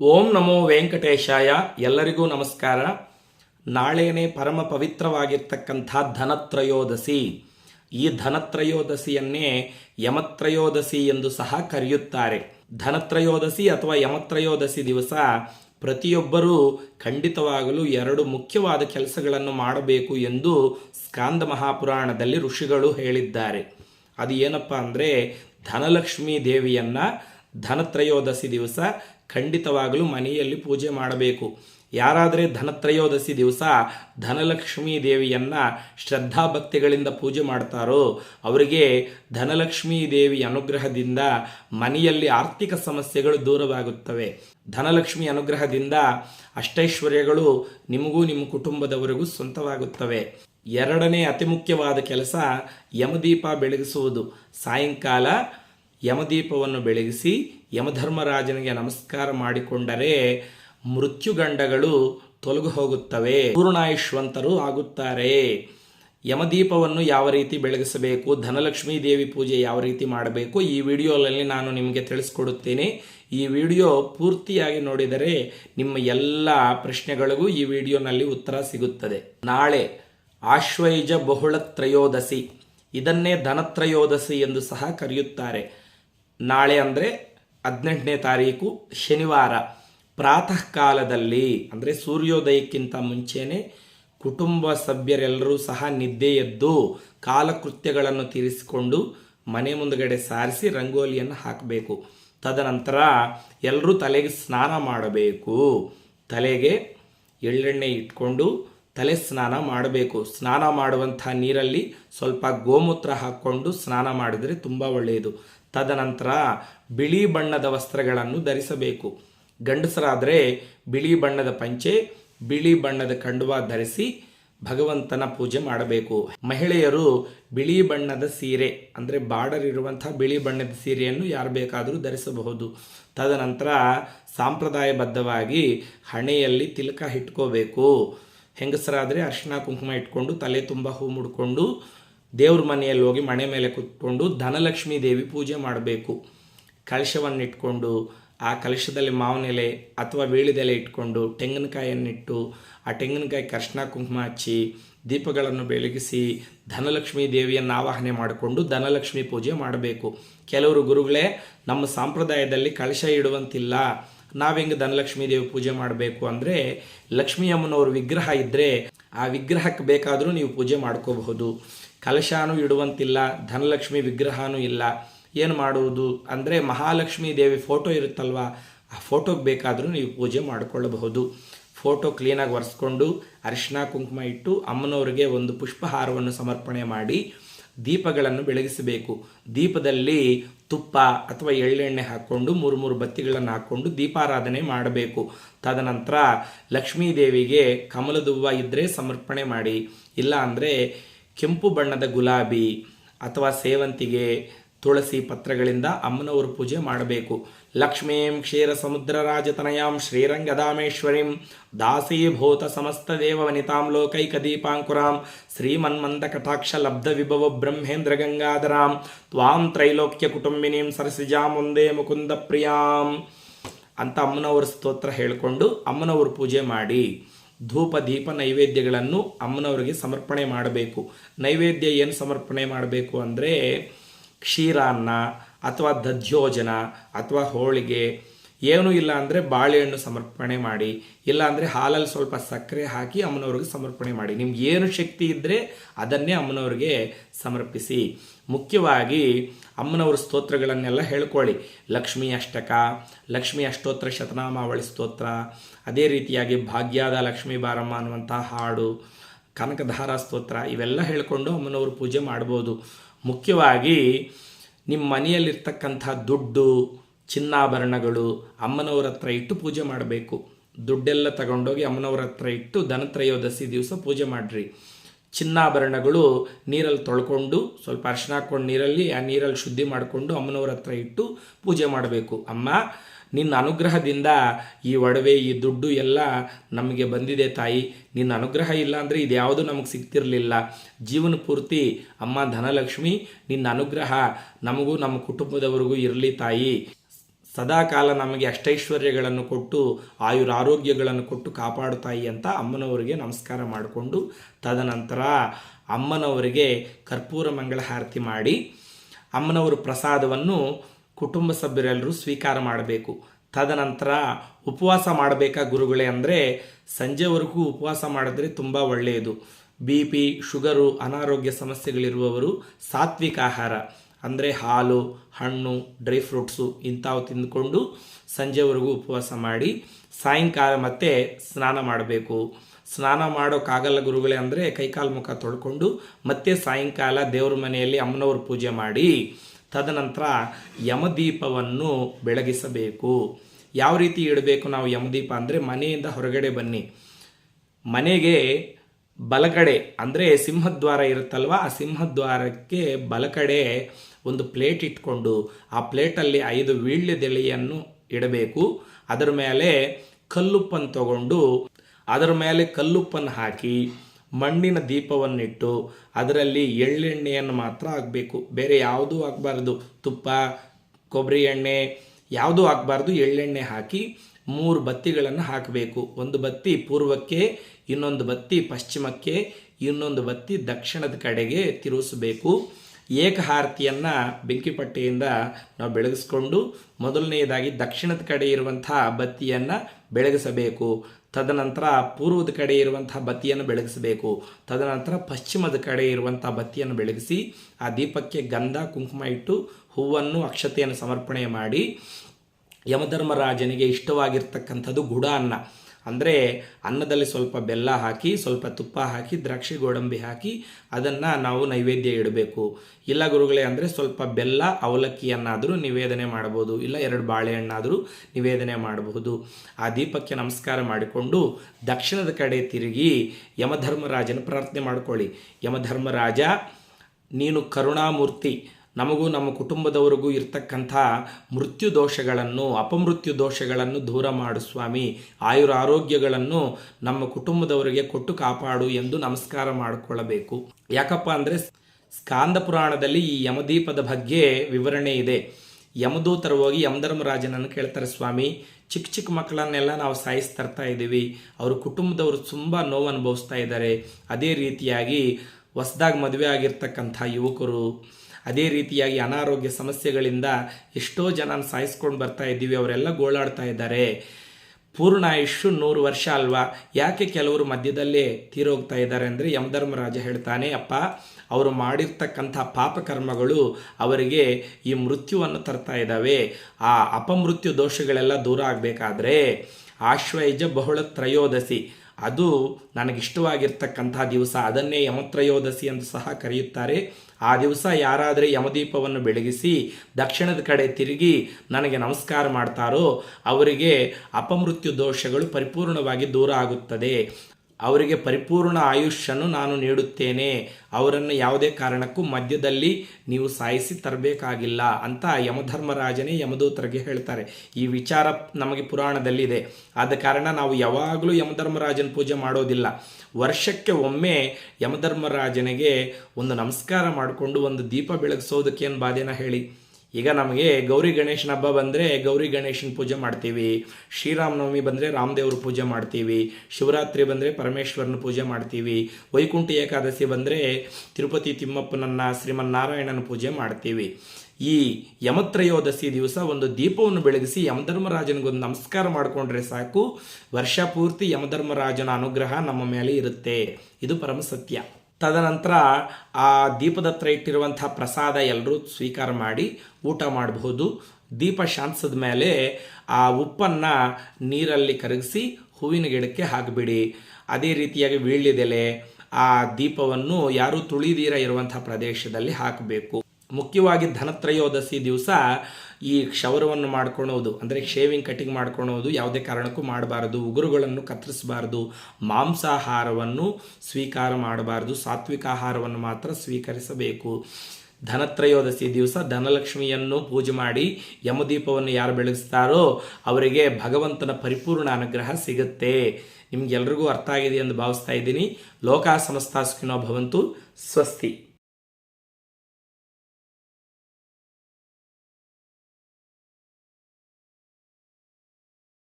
ಓಂ ನಮೋ ವೆಂಕಟೇಶಾಯ. ಎಲ್ಲರಿಗೂ ನಮಸ್ಕಾರ. ನಾಳೆನೇ ಪರಮ ಪವಿತ್ರವಾಗಿರ್ತಕ್ಕಂಥ ಧನತ್ರಯೋದಶಿ ಈ ಧನತ್ರಯೋದಶಿಯನ್ನೇ ಯಮತ್ರಯೋದಶಿ ಎಂದು ಸಹ ಕರೆಯುತ್ತಾರೆ. ಧನತ್ರಯೋದಶಿ ಅಥವಾ ಯಮತ್ರಯೋದಶಿ ದಿವಸ ಪ್ರತಿಯೊಬ್ಬರೂ ಖಂಡಿತವಾಗಲು ಎರಡು ಮುಖ್ಯವಾದ ಕೆಲಸಗಳನ್ನು ಮಾಡಬೇಕು ಎಂದು ಸ್ಕಾಂದ ಮಹಾಪುರಾಣದಲ್ಲಿ ಋಷಿಗಳು ಹೇಳಿದ್ದಾರೆ. ಅದು ಏನಪ್ಪ ಅಂದರೆ ಧನಲಕ್ಷ್ಮೀ ದೇವಿಯನ್ನು ಧನತ್ರಯೋದಶಿ ದಿವಸ ಖಂಡಿತವಾಗಲೂ ಮನೆಯಲ್ಲಿ ಪೂಜೆ ಮಾಡಬೇಕು. ಯಾರಾದರೆ ಧನತ್ರಯೋದಶಿ ದಿವಸ ಧನಲಕ್ಷ್ಮೀ ದೇವಿಯನ್ನ ಶ್ರದ್ಧಾಭಕ್ತಿಗಳಿಂದ ಪೂಜೆ ಮಾಡ್ತಾರೋ, ಅವರಿಗೆ ಧನಲಕ್ಷ್ಮೀ ದೇವಿ ಅನುಗ್ರಹದಿಂದ ಮನೆಯಲ್ಲಿ ಆರ್ಥಿಕ ಸಮಸ್ಯೆಗಳು ದೂರವಾಗುತ್ತವೆ. ಧನಲಕ್ಷ್ಮಿ ಅನುಗ್ರಹದಿಂದ ಅಷ್ಟೈಶ್ವರ್ಯಗಳು ನಿಮಗೂ ನಿಮ್ಮ ಕುಟುಂಬದವರಿಗೂ ಸ್ವಂತವಾಗುತ್ತವೆ. ಎರಡನೇ ಅತಿ ಮುಖ್ಯವಾದ ಕೆಲಸ ಯಮದೀಪ ಬೆಳಗಿಸುವುದು. ಸಾಯಂಕಾಲ ಯಮದೀಪವನ್ನು ಬೆಳಗಿಸಿ ಯಮಧರ್ಮರಾಜನಿಗೆ ನಮಸ್ಕಾರ ಮಾಡಿಕೊಂಡರೆ ಮೃತ್ಯುಗಂಡಗಳು ತೊಲಗು ಹೋಗುತ್ತವೆ. ಪೂರ್ಣಾಯುಷ್ವಂತರು ಆಗುತ್ತಾರೆ. ಯಮದೀಪವನ್ನು ಯಾವ ರೀತಿ ಬೆಳಗಿಸಬೇಕು, ಧನಲಕ್ಷ್ಮೀ ದೇವಿ ಪೂಜೆ ಯಾವ ರೀತಿ ಮಾಡಬೇಕು, ಈ ವಿಡಿಯೋದಲ್ಲಿ ನಾನು ನಿಮಗೆ ತಿಳಿಸ್ಕೊಡುತ್ತೇನೆ. ಈ ವಿಡಿಯೋ ಪೂರ್ತಿಯಾಗಿ ನೋಡಿದರೆ ನಿಮ್ಮ ಎಲ್ಲ ಪ್ರಶ್ನೆಗಳಿಗೂ ಈ ವಿಡಿಯೋನಲ್ಲಿ ಉತ್ತರ ಸಿಗುತ್ತದೆ. ನಾಳೆ ಆಶ್ವೈಜ ಬಹುಳ ತ್ರಯೋದಶಿ. ಇದನ್ನೇ ಧನತ್ರಯೋದಶಿ ಎಂದು ಸಹ ಕರೆಯುತ್ತಾರೆ. ನಾಳೆ ಅಂದರೆ ಹದಿನೆಂಟನೇ ತಾರೀಕು ಶನಿವಾರ. ಪ್ರಾತಃ ಕಾಲದಲ್ಲಿ ಅಂದರೆ ಸೂರ್ಯೋದಯಕ್ಕಿಂತ ಮುಂಚೆಯೇ ಕುಟುಂಬ ಸಭ್ಯರೆಲ್ಲರೂ ಸಹ ನಿದ್ದೆ ಎದ್ದು ಕಾಲಕೃತ್ಯಗಳನ್ನು ತೀರಿಸಿಕೊಂಡು ಮನೆ ಮುಂದುಗಡೆ ಸಾರಿಸಿ ರಂಗೋಲಿಯನ್ನು ಹಾಕಬೇಕು. ತದನಂತರ ಎಲ್ಲರೂ ತಲೆಗೆ ಸ್ನಾನ ಮಾಡಬೇಕು. ತಲೆಗೆ ಎಳ್ಳೆಣ್ಣೆ ಇಟ್ಕೊಂಡು ತಲೆ ಸ್ನಾನ ಮಾಡಬೇಕು. ಸ್ನಾನ ಮಾಡುವಂಥ ನೀರಲ್ಲಿ ಸ್ವಲ್ಪ ಗೋಮೂತ್ರ ಹಾಕ್ಕೊಂಡು ಸ್ನಾನ ಮಾಡಿದರೆ ತುಂಬ ಒಳ್ಳೆಯದು. ತದನಂತರ ಬಿಳಿ ಬಣ್ಣದ ವಸ್ತ್ರಗಳನ್ನು ಧರಿಸಬೇಕು. ಗಂಡಸರಾದರೆ ಬಿಳಿ ಬಣ್ಣದ ಪಂಚೆ, ಬಿಳಿ ಬಣ್ಣದ ಕಂಡುವ ಧರಿಸಿ ಭಗವಂತನ ಪೂಜೆ ಮಾಡಬೇಕು. ಮಹಿಳೆಯರು ಬಿಳಿ ಬಣ್ಣದ ಸೀರೆ, ಅಂದರೆ ಬಾರ್ಡರ್ ಇರುವಂತಹ ಬಿಳಿ ಬಣ್ಣದ ಸೀರೆಯನ್ನು ಯಾರು ಬೇಕಾದರೂ ಧರಿಸಬಹುದು. ತದನಂತರ ಸಾಂಪ್ರದಾಯಬದ್ಧವಾಗಿ ಹಣೆಯಲ್ಲಿ ತಿಲಕ ಇಟ್ಕೋಬೇಕು. ಹೆಂಗಸರಾದರೆ ಅರ್ಶಿನ ಕುಂಕುಮ ಇಟ್ಕೊಂಡು ತಲೆ ತುಂಬ ಹೂ ಮುಡ್ಕೊಂಡು ದೇವ್ರ ಮನೆಯಲ್ಲಿ ಹೋಗಿ ಮನೆ ಮೇಲೆ ಕುತ್ಕೊಂಡು ಧನಲಕ್ಷ್ಮೀ ದೇವಿ ಪೂಜೆ ಮಾಡಬೇಕು. ಕಲಶವನ್ನಿಟ್ಕೊಂಡು ಆ ಕಲಶದಲ್ಲಿ ಮಾವನೆಲೆ ಅಥವಾ ವೀಳಿದೆಲೆ ಇಟ್ಕೊಂಡು ತೆಂಗಿನಕಾಯಿಯನ್ನಿಟ್ಟು ಆ ತೆಂಗಿನಕಾಯಿ ಕರ್ಶನ ಕುಂಕುಮ ಹಚ್ಚಿ ದೀಪಗಳನ್ನು ಬೆಳಗಿಸಿ ಧನಲಕ್ಷ್ಮೀ ದೇವಿಯನ್ನು ಆವಾಹನೆ ಮಾಡಿಕೊಂಡು ಧನಲಕ್ಷ್ಮಿ ಪೂಜೆ ಮಾಡಬೇಕು. ಕೆಲವರು ಗುರುಗಳೇ, ನಮ್ಮ ಸಂಪ್ರದಾಯದಲ್ಲಿ ಕಲಶ ಇಡುವಂತಿಲ್ಲ. ನಾವು ಹೆಂಗೆ ಧನಲಕ್ಷ್ಮೀ ದೇವಿ ಪೂಜೆ ಮಾಡಬೇಕು ಅಂದರೆ ಲಕ್ಷ್ಮೀ ಅಮ್ಮನವ್ರ ವಿಗ್ರಹ ಇದ್ದರೆ ಆ ವಿಗ್ರಹಕ್ಕೆ ಬೇಕಾದರೂ ನೀವು ಪೂಜೆ ಮಾಡ್ಕೋಬಹುದು. ಕಲಶಾನೂ ಇಡುವಂತಿಲ್ಲ, ಧನಲಕ್ಷ್ಮಿ ವಿಗ್ರಹನೂ ಇಲ್ಲ. ಏನು ಮಾಡುವುದು ಅಂದರೆ ಮಹಾಲಕ್ಷ್ಮೀ ದೇವಿ ಫೋಟೋ ಇರುತ್ತಲ್ವ, ಆ ಫೋಟೋಗೆ ಬೇಕಾದರೂ ನೀವು ಪೂಜೆ ಮಾಡಿಕೊಳ್ಳಬಹುದು. ಫೋಟೋ ಕ್ಲೀನಾಗಿ ಒರೆಸ್ಕೊಂಡು ಅರಿಶಿನ, ಕುಂಕುಮ ಇಟ್ಟು ಅಮ್ಮನವರಿಗೆ ಒಂದು ಪುಷ್ಪಹಾರವನ್ನು ಸಮರ್ಪಣೆ ಮಾಡಿ ದೀಪಗಳನ್ನು ಬೆಳಗಿಸಬೇಕು. ದೀಪದಲ್ಲಿ ತುಪ್ಪ ಅಥವಾ ಎಳ್ಳೆಣ್ಣೆ ಹಾಕ್ಕೊಂಡು ಮೂರು ಮೂರು ಬತ್ತಿಗಳನ್ನು ಹಾಕ್ಕೊಂಡು ದೀಪಾರಾಧನೆ ಮಾಡಬೇಕು. ತದನಂತರ ಲಕ್ಷ್ಮೀ ದೇವಿಗೆ ಕಮಲದುವ್ವ ಇದ್ದರೆ ಸಮರ್ಪಣೆ ಮಾಡಿ ಇಲ್ಲ ಅಂದರೆ ಕೆಂಪು ಬಣ್ಣದ ಗುಲಾಬಿ ಅಥವಾ ಸೇವಂತಿಗೆ ತುಳಸಿ ಪತ್ರಗಳಿಂದ ಅಮ್ಮನವರು ಪೂಜೆ ಮಾಡಬೇಕು. ಲಕ್ಷ್ಮೀಂ ಕ್ಷೀರ ಸಮುದ್ರ ರಾಜತನಯಾಂ ಶ್ರೀರಂಗದಾಮೇಶ್ವರಿಂ ದಾಸೀಭೂತ ಸಮಸ್ತ ದೇವ ವನಿತಾಂ ಲೋಕೈಕ ದೀಪಾಂಕುರಾಂ ಶ್ರೀಮನ್ಮಂದ ಕಟಾಕ್ಷ ಲಬ್ಧ ವಿಭವ ಬ್ರಹ್ಮೇಂದ್ರ ಗಂಗಾಧರಾಂ ತ್ವಾಂ ತ್ರೈಲೋಕ್ಯ ಕುಟುಂಬಿನೀಂ ಸರಸಿಜಾಂ ಒಂದೇ ಮುಕುಂದ ಪ್ರಿಯಾಂ ಅಂತ ಅಮ್ಮನವರ ಸ್ತೋತ್ರ ಹೇಳಿಕೊಂಡು ಅಮ್ಮನವರು ಪೂಜೆ ಮಾಡಿ. ಧೂಪ, ದೀಪ, ನೈವೇದ್ಯಗಳನ್ನು ಅಮ್ಮನವರಿಗೆ ಸಮರ್ಪಣೆ ಮಾಡಬೇಕು. ನೈವೇದ್ಯ ಏನು ಸಮರ್ಪಣೆ ಮಾಡಬೇಕು ಅಂದರೆ ಕ್ಷೀರಾನ್ನ ಅಥವಾ ದಧ್ಯೋಜನ ಅಥವಾ ಹೋಳಿಗೆ ಏನೂ ಇಲ್ಲ ಅಂದರೆ ಬಾಳೆಹಣ್ಣು ಸಮರ್ಪಣೆ ಮಾಡಿ, ಇಲ್ಲ ಅಂದರೆ ಹಾಲಲ್ಲಿ ಸ್ವಲ್ಪ ಸಕ್ಕರೆ ಹಾಕಿ ಅಮ್ಮನವ್ರಿಗೆ ಸಮರ್ಪಣೆ ಮಾಡಿ. ನಿಮ್ಗೆ ಏನು ಶಕ್ತಿ ಇದ್ದರೆ ಅದನ್ನೇ ಅಮ್ಮನವ್ರಿಗೆ ಸಮರ್ಪಿಸಿ. ಮುಖ್ಯವಾಗಿ ಅಮ್ಮನವ್ರ ಸ್ತೋತ್ರಗಳನ್ನೆಲ್ಲ ಹೇಳ್ಕೊಳ್ಳಿ. ಲಕ್ಷ್ಮೀ ಅಷ್ಟಕ, ಲಕ್ಷ್ಮೀ ಅಷ್ಟೋತ್ರ ಶತನಾಮಾವಳಿ ಸ್ತೋತ್ರ, ಅದೇ ರೀತಿಯಾಗಿ ಭಾಗ್ಯದ ಲಕ್ಷ್ಮೀ ಬಾರಮ್ಮ ಅನ್ನುವಂಥ ಹಾಡು ಕನಕಧಾರ ಸ್ತೋತ್ರ ಇವೆಲ್ಲ ಹೇಳಿಕೊಂಡು ಅಮ್ಮನವರು ಪೂಜೆ ಮಾಡ್ಬೋದು. ಮುಖ್ಯವಾಗಿ ನಿಮ್ಮ ಮನೆಯಲ್ಲಿರ್ತಕ್ಕಂಥ ದುಡ್ಡು, ಚಿನ್ನಾಭರಣಗಳು ಅಮ್ಮನವ್ರ ಹತ್ರ ಇಟ್ಟು ಪೂಜೆ ಮಾಡಬೇಕು. ದುಡ್ಡೆಲ್ಲ ತಗೊಂಡೋಗಿ ಅಮ್ಮನವ್ರ ಹತ್ರ ಇಟ್ಟು ಧನತ್ರಯೋದಶಿ ದಿವಸ ಪೂಜೆ ಮಾಡಿರಿ. ಚಿನ್ನಾಭರಣಗಳು ನೀರಲ್ಲಿ ತೊಳ್ಕೊಂಡು ಸ್ವಲ್ಪ ಅರ್ಶನ ಹಾಕ್ಕೊಂಡು ನೀರಲ್ಲಿ, ಆ ನೀರಲ್ಲಿ ಶುದ್ಧಿ ಮಾಡಿಕೊಂಡು ಅಮ್ಮನವ್ರ ಹತ್ರ ಇಟ್ಟು ಪೂಜೆ ಮಾಡಬೇಕು. ಅಮ್ಮ, ನಿನ್ನ ಅನುಗ್ರಹದಿಂದ ಈ ಒಡವೆ, ಈ ದುಡ್ಡು ಎಲ್ಲ ನಮಗೆ ಬಂದಿದೆ ತಾಯಿ. ನಿನ್ನ ಅನುಗ್ರಹ ಇಲ್ಲ ಅಂದರೆ ಇದ್ಯಾವುದು ನಮಗೆ ಸಿಗ್ತಿರಲಿಲ್ಲ. ಜೀವನ ಪೂರ್ತಿ ಅಮ್ಮ ಧನಲಕ್ಷ್ಮಿ, ನಿನ್ನ ಅನುಗ್ರಹ ನಮಗೂ ನಮ್ಮ ಕುಟುಂಬದವರಿಗೂ ಇರಲಿ ತಾಯಿ. ಸದಾಕಾಲ ನಮಗೆ ಅಷ್ಟೈಶ್ವರ್ಯಗಳನ್ನು ಕೊಟ್ಟು, ಆಯುರ ಆರೋಗ್ಯಗಳನ್ನು ಕೊಟ್ಟು ಕಾಪಾಡುತ್ತಾಯಿ ಅಂತ ಅಮ್ಮನವರಿಗೆ ನಮಸ್ಕಾರ ಮಾಡಿಕೊಂಡು, ತದನಂತರ ಅಮ್ಮನವರಿಗೆ ಕರ್ಪೂರ ಮಂಗಳ ಹಾರತಿ ಮಾಡಿ, ಅಮ್ಮನವರು ಪ್ರಸಾದವನ್ನು ಕುಟುಂಬ ಸಭ್ಯರೆಲ್ಲರೂ ಸ್ವೀಕಾರ ಮಾಡಬೇಕು. ತದನಂತರ ಉಪವಾಸ ಮಾಡಬೇಕಾ ಗುರುಗಳೇ ಅಂದರೆ, ಸಂಜೆವರೆಗೂ ಉಪವಾಸ ಮಾಡಿದ್ರೆ ತುಂಬ ಒಳ್ಳೆಯದು. ಬಿ ಪಿ, ಶುಗರು, ಅನಾರೋಗ್ಯ ಸಮಸ್ಯೆಗಳಿರುವವರು ಸಾತ್ವಿಕ ಆಹಾರ. ಅಂದರೆ ಹಾಲು, ಹಣ್ಣು ಡ್ರೈ ಫ್ರೂಟ್ಸು ಇಂಥವು ತಿಂದುಕೊಂಡು ಸಂಜೆವರೆಗೂ ಉಪವಾಸ ಮಾಡಿ, ಸಾಯಂಕಾಲ ಮತ್ತೆ ಸ್ನಾನ ಮಾಡಬೇಕು. ಸ್ನಾನ ಮಾಡೋಕ್ಕಾಗಲ್ಲ ಗುರುಗಳೇ ಅಂದರೆ ಕೈಕಾಲು ಮುಖ ತೊಳ್ಕೊಂಡು ಮತ್ತೆ ಸಾಯಂಕಾಲ ದೇವ್ರ ಮನೆಯಲ್ಲಿ ಅಮ್ಮನವ್ರ ಪೂಜೆ ಮಾಡಿ, ತದನಂತರ ಯಮದೀಪವನ್ನು ಬೆಳಗಿಸಬೇಕು. ಯಾವ ರೀತಿ ಇಡಬೇಕು ನಾವು ಯಮದೀಪ ಅಂದರೆ ಮನೆಯಿಂದ ಹೊರಗಡೆ ಬನ್ನಿ. ಮನೆಗೆ ಬಲಕಡೆ ಅಂದರೆ ಸಿಂಹದ್ವಾರ ಇರುತ್ತಲ್ವ, ಆ ಸಿಂಹದ್ವಾರಕ್ಕೆ ಬಲಕಡೆ ಒಂದು ಪ್ಲೇಟ್ ಇಟ್ಕೊಂಡು ಆ ಪ್ಲೇಟಲ್ಲಿ ಐದು ವೀಳ್ಯದೆಲೆಯನ್ನು ಇಡಬೇಕು. ಅದರ ಮೇಲೆ ಕಲ್ಲುಪ್ಪನ್ನು ತಗೊಂಡು ಅದರ ಮೇಲೆ ಕಲ್ಲುಪ್ಪನ್ನು ಹಾಕಿ ಮಣ್ಣಿನ ದೀಪವನ್ನಿಟ್ಟು ಅದರಲ್ಲಿ ಎಳ್ಳೆಣ್ಣೆಯನ್ನು ಮಾತ್ರ ಹಾಕಬೇಕು. ಬೇರೆ ಯಾವುದೂ ಹಾಕಬಾರ್ದು. ತುಪ್ಪ, ಕೊಬ್ಬರಿ ಎಣ್ಣೆ, ಯಾವುದೂ ಹಾಕಬಾರ್ದು. ಎಳ್ಳೆಣ್ಣೆ ಹಾಕಿ ಮೂರು ಬತ್ತಿಗಳನ್ನು ಹಾಕಬೇಕು. ಒಂದು ಬತ್ತಿ ಪೂರ್ವಕ್ಕೆ, ಇನ್ನೊಂದು ಬತ್ತಿ ಪಶ್ಚಿಮಕ್ಕೆ, ಇನ್ನೊಂದು ಬತ್ತಿ ದಕ್ಷಿಣದ ಕಡೆಗೆ ತಿರುಗಿಸಬೇಕು. ಏಕಹಾರತಿಯನ್ನು ಬೆಂಕಿಪಟ್ಟೆಯಿಂದ ನಾವು ಬೆಳಗಿಸ್ಕೊಂಡು ಮೊದಲನೆಯದಾಗಿ ದಕ್ಷಿಣದ ಕಡೆ ಇರುವಂಥ ಬತ್ತಿಯನ್ನು ಬೆಳಗಿಸಬೇಕು. ತದನಂತರ ಪೂರ್ವದ ಕಡೆ ಇರುವಂಥ ಬತ್ತಿಯನ್ನು ಬೆಳಗಿಸಬೇಕು. ತದನಂತರ ಪಶ್ಚಿಮದ ಕಡೆ ಇರುವಂಥ ಬತ್ತಿಯನ್ನು ಬೆಳಗಿಸಿ ಆ ದೀಪಕ್ಕೆ ಗಂಧ, ಕುಂಕುಮ ಇಟ್ಟು ಹೂವನ್ನು ಅಕ್ಷತೆಯನ್ನು ಸಮರ್ಪಣೆ ಮಾಡಿ ಯಮಧರ್ಮರಾಜನಿಗೆ ಇಷ್ಟವಾಗಿರ್ತಕ್ಕಂಥದ್ದು ಗುಡ ಅನ್ನ ಅಂದರೆ ಅನ್ನದಲ್ಲಿ ಸ್ವಲ್ಪ ಬೆಲ್ಲ ಹಾಕಿ, ಸ್ವಲ್ಪ ತುಪ್ಪ ಹಾಕಿ, ದ್ರಾಕ್ಷಿ ಗೋಡಂಬಿ ಹಾಕಿ ಅದನ್ನು ನಾವು ನೈವೇದ್ಯ ಇಡಬೇಕು. ಇಲ್ಲ ಗುರುಗಳೇ ಅಂದರೆ ಸ್ವಲ್ಪ ಬೆಲ್ಲ ಅವಲಕ್ಕಿಯನ್ನಾದರೂ ನಿವೇದನೆ ಮಾಡಬಹುದು ಇಲ್ಲ ಎರಡು ಬಾಳೆಹಣ್ಣಾದರೂ ನಿವೇದನೆ ಮಾಡಬಹುದು. ಆ ದೀಪಕ್ಕೆ ನಮಸ್ಕಾರ ಮಾಡಿಕೊಂಡು ದಕ್ಷಿಣದ ಕಡೆ ತಿರುಗಿ ಯಮಧರ್ಮರಾಜನ ಪ್ರಾರ್ಥನೆ ಮಾಡಿಕೊಳ್ಳಿ. ಯಮಧರ್ಮರಾಜ, ನೀನು ಕರುಣಾಮೂರ್ತಿ ನಮಗೂ ನಮ್ಮ ಕುಟುಂಬದವರಿಗೂ ಇರ್ತಕ್ಕಂಥ ಮೃತ್ಯು ದೋಷಗಳನ್ನು, ಅಪಮೃತ್ಯು ದೋಷಗಳನ್ನು ದೂರ ಮಾಡು ಸ್ವಾಮಿ. ಆಯುರ ಆರೋಗ್ಯಗಳನ್ನು ನಮ್ಮ ಕುಟುಂಬದವರಿಗೆ ಕೊಟ್ಟು ಕಾಪಾಡು ಎಂದು ನಮಸ್ಕಾರ ಮಾಡಿಕೊಳ್ಳಬೇಕು. ಯಾಕಪ್ಪ ಅಂದರೆ ಸ್ಕಾಂದ ಪುರಾಣದಲ್ಲಿ ಈ ಯಮದೀಪದ ಬಗ್ಗೆ ವಿವರಣೆ ಇದೆ. ಯಮದೂತರು ಹೋಗಿ ಯಮಧರ್ಮರಾಜನನ್ನು ಕೇಳ್ತಾರೆ ಸ್ವಾಮಿ. ಚಿಕ್ಕ ಚಿಕ್ಕ ಮಕ್ಕಳನ್ನೆಲ್ಲ ನಾವು ಸಾಯಿಸ್ತರ್ತಾ ಇದ್ದೀವಿ. ಅವ್ರ ಕುಟುಂಬದವರು ತುಂಬ ನೋವು ಅನುಭವಿಸ್ತಾ ಇದ್ದಾರೆ. ಅದೇ ರೀತಿಯಾಗಿ ಹೊಸ್ದಾಗಿ ಮದುವೆ ಆಗಿರ್ತಕ್ಕಂಥ ಯುವಕರು ಅದೇ ರೀತಿಯಾಗಿ ಅನಾರೋಗ್ಯ ಸಮಸ್ಯೆಗಳಿಂದ ಎಷ್ಟೋ ಜನ ಸಾಯಿಸ್ಕೊಂಡು ಬರ್ತಾ ಇದ್ದೀವಿ, ಅವರೆಲ್ಲ ಗೋಳಾಡ್ತಾ ಇದ್ದಾರೆ. ಪೂರ್ಣ ಆಯುಷು ನೂರು ವರ್ಷ ಅಲ್ವಾ? ಯಾಕೆ ಕೆಲವರು ಮಧ್ಯದಲ್ಲೇ ತೀರೋಗ್ತಾ ಇದ್ದಾರೆ ಅಂದರೆ ಯಮಧರ್ಮರಾಜ ಹೇಳ್ತಾನೆ, ಅಪ್ಪ, ಅವರು ಮಾಡಿರ್ತಕ್ಕಂಥ ಪಾಪಕರ್ಮಗಳು ಅವರಿಗೆ ಈ ಮೃತ್ಯುವನ್ನು ತರ್ತಾ ಇದ್ದಾವೆ. ಆ ಅಪಮೃತ್ಯು ದೋಷಗಳೆಲ್ಲ ದೂರ ಆಗಬೇಕಾದ್ರೆ ಆಶ್ವಯುಜ ಬಹುಳ ತ್ರಯೋದಶಿ. ಅದು ನನಗಿಷ್ಟವಾಗಿರ್ತಕ್ಕಂಥ ದಿವಸ. ಅದನ್ನೇ ಯಮತ್ರಯೋದಶಿ ಎಂದು ಸಹ ಕರೆಯುತ್ತಾರೆ. ಆ ದಿವಸ ಯಾರಾದರೆ ಯಮದೀಪವನ್ನು ಬೆಳಗಿಸಿ ದಕ್ಷಿಣದ ಕಡೆ ತಿರುಗಿ ನನಗೆ ನಮಸ್ಕಾರ ಮಾಡ್ತಾರೋ, ಅವರಿಗೆ ಅಪಮೃತ್ಯು ದೋಷಗಳು ಪರಿಪೂರ್ಣವಾಗಿ ದೂರ ಆಗುತ್ತದೆ. ಅವರಿಗೆ ಪರಿಪೂರ್ಣ ಆಯುಷ್ಯನ್ನು ನಾನು ನೀಡುತ್ತೇನೆ. ಅವರನ್ನು ಯಾವುದೇ ಕಾರಣಕ್ಕೂ ಮಧ್ಯದಲ್ಲಿ ನೀವು ಸಾಯಿಸಿ ತರಬೇಕಾಗಿಲ್ಲ ಅಂತ ಯಮಧರ್ಮರಾಜನೇ ಯಮದೂತರಿಗೆ ಹೇಳ್ತಾರೆ. ಈ ವಿಚಾರ ನಮಗೆ ಪುರಾಣದಲ್ಲಿದೆ. ಆದ ಕಾರಣ ನಾವು ಯಾವಾಗಲೂ ಯಮಧರ್ಮರಾಜನ ಪೂಜೆ ಮಾಡೋದಿಲ್ಲ. ವರ್ಷಕ್ಕೆ ಒಮ್ಮೆ ಯಮಧರ್ಮರಾಜನಿಗೆ ಒಂದು ನಮಸ್ಕಾರ ಮಾಡಿಕೊಂಡು ಒಂದು ದೀಪ ಬೆಳಗಿಸೋದಕ್ಕೇನು ಬಾಧೆನ ಹೇಳಿ? ಈಗ ನಮಗೆ ಗೌರಿ ಗಣೇಶನ ಹಬ್ಬ ಬಂದರೆ ಗೌರಿ ಗಣೇಶನ ಪೂಜೆ ಮಾಡ್ತೀವಿ. ಶ್ರೀರಾಮನವಮಿ ಬಂದರೆ ರಾಮದೇವ್ರ ಪೂಜೆ ಮಾಡ್ತೀವಿ. ಶಿವರಾತ್ರಿ ಬಂದರೆ ಪರಮೇಶ್ವರನ ಪೂಜೆ ಮಾಡ್ತೀವಿ. ವೈಕುಂಠ ಏಕಾದಶಿ ಬಂದರೆ ತಿರುಪತಿ ತಿಮ್ಮಪ್ಪನನ್ನ, ಶ್ರೀಮನ್ನಾರಾಯಣನ ಪೂಜೆ ಮಾಡ್ತೀವಿ. ಈ ಯಮತ್ರಯೋದಶಿ ದಿವಸ ಒಂದು ದೀಪವನ್ನು ಬೆಳಗಿಸಿ ಯಮಧರ್ಮರಾಜನಿಗೊಂದು ನಮಸ್ಕಾರ ಮಾಡಿಕೊಂಡ್ರೆ ಸಾಕು. ವರ್ಷ ಪೂರ್ತಿ ಯಮಧರ್ಮರಾಜನ ಅನುಗ್ರಹ ನಮ್ಮ ಮೇಲೆ ಇರುತ್ತೆ. ಇದು ಪರಮ ಸತ್ಯ. ತದನಂತರ ಆ ದೀಪದತ್ರ ಇಟ್ಟಿರುವಂತಹ ಪ್ರಸಾದ ಎಲ್ಲರೂ ಸ್ವೀಕಾರ ಮಾಡಿ ಊಟ ಮಾಡಬಹುದು. ದೀಪ ಶಾಂತಿಸಿದ ಮೇಲೆ ಆ ಉಪ್ಪನ್ನು ನೀರಲ್ಲಿ ಕರಗಿಸಿ ಹೂವಿನ ಗಿಡಕ್ಕೆ ಹಾಕಿಬಿಡಿ. ಅದೇ ರೀತಿಯಾಗಿ ವೀಳ್ಯದೆಲೆ ಆ ದೀಪವನ್ನು ಯಾರು ತುಳಿದೀರ ಇರುವಂಥ ಪ್ರದೇಶದಲ್ಲಿ ಹಾಕಬೇಕು. ಮುಖ್ಯವಾಗಿ ಧನತ್ರಯೋದಶಿ ದಿವಸ ಈ ಕ್ಷೌರವನ್ನು ಮಾಡ್ಕೊಳೋದು, ಅಂದರೆ ಶೇವಿಂಗ್ ಕಟಿಂಗ್ ಮಾಡ್ಕೊಳೋದು ಯಾವುದೇ ಕಾರಣಕ್ಕೂ ಮಾಡಬಾರದು. ಉಗುರುಗಳನ್ನು ಕತ್ತರಿಸಬಾರದು. ಮಾಂಸಾಹಾರವನ್ನು ಸ್ವೀಕಾರ ಮಾಡಬಾರದು. ಸಾತ್ವಿಕ ಆಹಾರವನ್ನು ಮಾತ್ರ ಸ್ವೀಕರಿಸಬೇಕು. ಧನತ್ರಯೋದಶಿ ದಿವಸ ಧನಲಕ್ಷ್ಮಿಯನ್ನು ಪೂಜೆ ಮಾಡಿ ಯಮದೀಪವನ್ನು ಯಾರು ಬೆಳಗಿಸ್ತಾರೋ ಅವರಿಗೆ ಭಗವಂತನ ಪರಿಪೂರ್ಣ ಅನುಗ್ರಹ ಸಿಗುತ್ತೆ. ನಿಮ್ಗೆಲ್ರಿಗೂ ಅರ್ಥ ಆಗಿದೆ ಎಂದು ಭಾವಿಸ್ತಾ ಇದ್ದೀನಿ. ಲೋಕ ಸಮಸ್ತ ಸುಖಿನೋ ಭವಂತು, ಸ್ವಸ್ತಿ.